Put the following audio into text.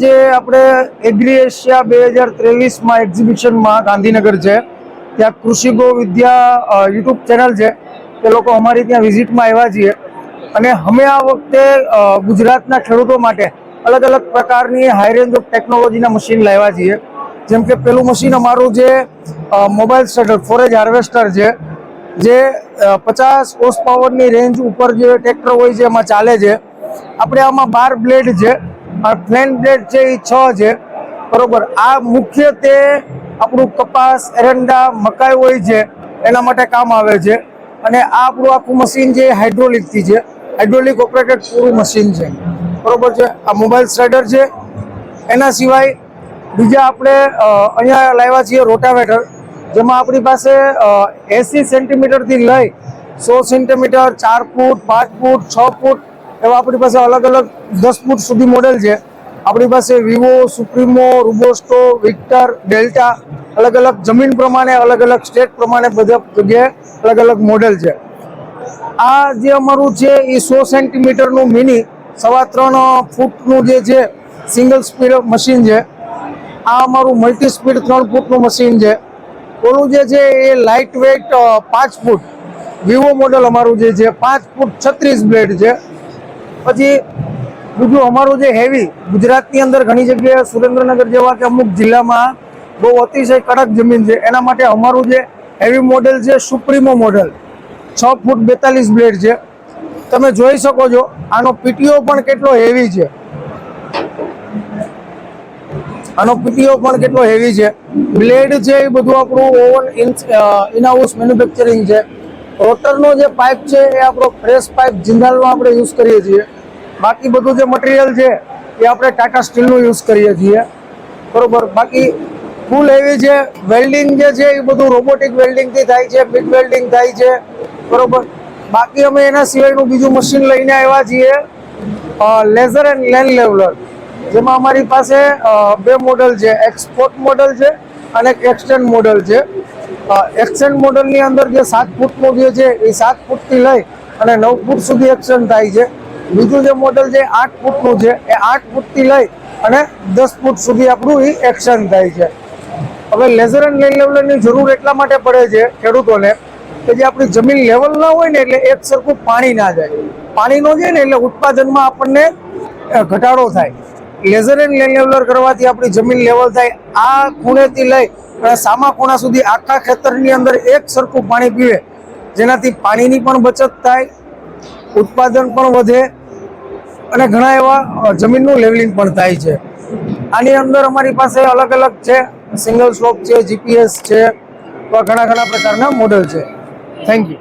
જે આપણે agri Asia બે હજાર ત્રેવીસમાં એક્ઝિબિશનમાં ગાંધીનગર છે, ત્યાં કૃષિ ગો વિદ્યા યુટ્યુબ ચેનલ છે તે લોકો અમારી ત્યાં વિઝિટમાં આવ્યા છીએ. અને અમે આ વખતે ગુજરાતના ખેડૂતો માટે અલગ અલગ પ્રકારની હાઈ રેન્જ ઓફ ટેકનોલોજીના મશીન લાવ્યા છીએ. જેમ કે પેલું મશીન અમારું જે મોબાઈલ સ્ટેટર ફોરેજ હાર્વેસ્ટર છે, જે પચાસ હોર્સ પાવરની રેન્જ ઉપર જે ટ્રેક્ટર હોય છે, એમાં ચાલે છે. આપણે આમાં બાર બ્લેડ છે આ પ્લેન બ્લેડ છે એ છ છે. બરોબર. આ મુખ્ય તે આપણું કપાસ, એરંડા, મકાઈ હોય છે, એના માટે કામ આવે છે. અને આ આપણું આખું મશીન છે હાઇડ્રોલિકથી છે. હાઇડ્રોલિક ઓપરેટેડ પૂરું મશીન છે. બરોબર છે. આ મોબાઈલ સ્ટ્રેડર છે. એના સિવાય બીજા આપણે અહીંયા લાવ્યા છીએ રોટાવેટર, જેમાં આપણી પાસે એસી સેન્ટીમીટરથી લઈ સો સેન્ટીમીટર, ચાર ફૂટ, પાંચ ફૂટ, છ ફૂટ એવા આપણી પાસે અલગ અલગ દસ ફૂટ સુધી મોડેલ છે. આપણી પાસે Vivo, Supremo, Robusto, Victor, Delta, અલગ અલગ જમીન પ્રમાણે, અલગ અલગ સ્ટેટ પ્રમાણે બધા જગ્યાએ અલગ અલગ મોડેલ છે. આ જે અમારું છે એ સો સેન્ટીમીટરનું મિની સવા ત્રણ ફૂટનું જે છે સિંગલ સ્પીડ મશીન છે. આ અમારું મલ્ટી સ્પીડ ત્રણ ફૂટનું મશીન છે. ઓલું જે છે એ લાઇટ વેઇટ પાંચ ફૂટ. વિવો મોડલ અમારું જે છે, પાંચ ફૂટ છત્રીસ બ્લેડ છે. પછી બીજું અમારું જે હેવી ગુજરાતની અંદર ઘણી જગ્યાએ સુરેન્દ્રનગર જેવા કે અમુક જિલ્લામાં બહુ અતિશય કડક જમીન છે. એના માટે અમારું જે હેવી મોડેલ છે, સુપ્રીમો મોડેલ છ ફૂટ બેતાલીસ બ્લેડ છે. તમે જોઈ શકો છો, આનો પીટીઓ પણ કેટલો હેવી છે. આનો પીટીઓ પણ કેટલો હેવી છે. બ્લેડ છે એ બધું આપણું ઓવન ઇન હાઉસ મેન્યુફેક્ચરિંગ છે. રોટરનો જે પાઇપ છે એ આપણો ફ્રેશ પાઇપ જિંદાલનો આપણે યુઝ કરીએ છીએ. બાકી બધું જે મટીરિયલ છે એ આપણે ટાટા સ્ટીલનું યુઝ કરીએ છીએ. બરોબર? બાકી ફૂલ એવી છે વેલ્ડિંગ જે છે એ બધું રોબોટિક વેલ્ડિંગથી થાય છે બિગ વેલ્ડિંગ થાય છે. બરોબર? બાકી અમે એના સિવાયનું બીજું મશીન લઈને આવ્યા છીએ લેઝર એન્ડ લેન્ડ લેવલર જેમાં અમારી પાસે બે મોડલ છે. એક્સપોર્ટ મોડલ છે અને એક એક્સટેન્ડ મોડલ છે. એક્સટેન્ડ મોડલની અંદર જે સાત ફૂટનું જે છે, એ સાત ફૂટથી લઈ અને નવ ફૂટ સુધી એક્સચેન્જ થાય છે. બીજું જે મોડલ છે આઠ ફૂટનું છે. એ આઠ ફૂટથી લઈ અને દસ ફૂટ સુધી આપણું એ એક્સચેન્જ થાય છે. હવે લેઝર એન્ડ લેન્ડ લેવલરની જરૂર એટલા માટે પડે છે ખેડૂતોને કે જે આપણી જમીન લેવલ ના હોય ને એટલે એક સરખું પાણી ના જાય. પાણી ન જાય ને એટલે ઉત્પાદનમાં આપણને ઘટાડો થાય. લેઝર એન્ડ લેન્ડ લેવલર કરવાથી આપણી જમીન લેવલ થાય. આ ખૂણેથી લઈ સામા કોણા સુધી આખા ખેતરની અંદર એક સરખું પાણી પીવે. જેનાથી પાણીની પણ બચત થાય, ઉત્પાદન પણ વધે અને ઘણા એવા જમીનનું લેવલિંગ પણ થાય છે. આની અંદર અમારી પાસે અલગ અલગ છે. સિંગલ સ્લોપ છે જીપીએસ છે ઘણા ઘણા પ્રકારના મોડલ છે. Thank you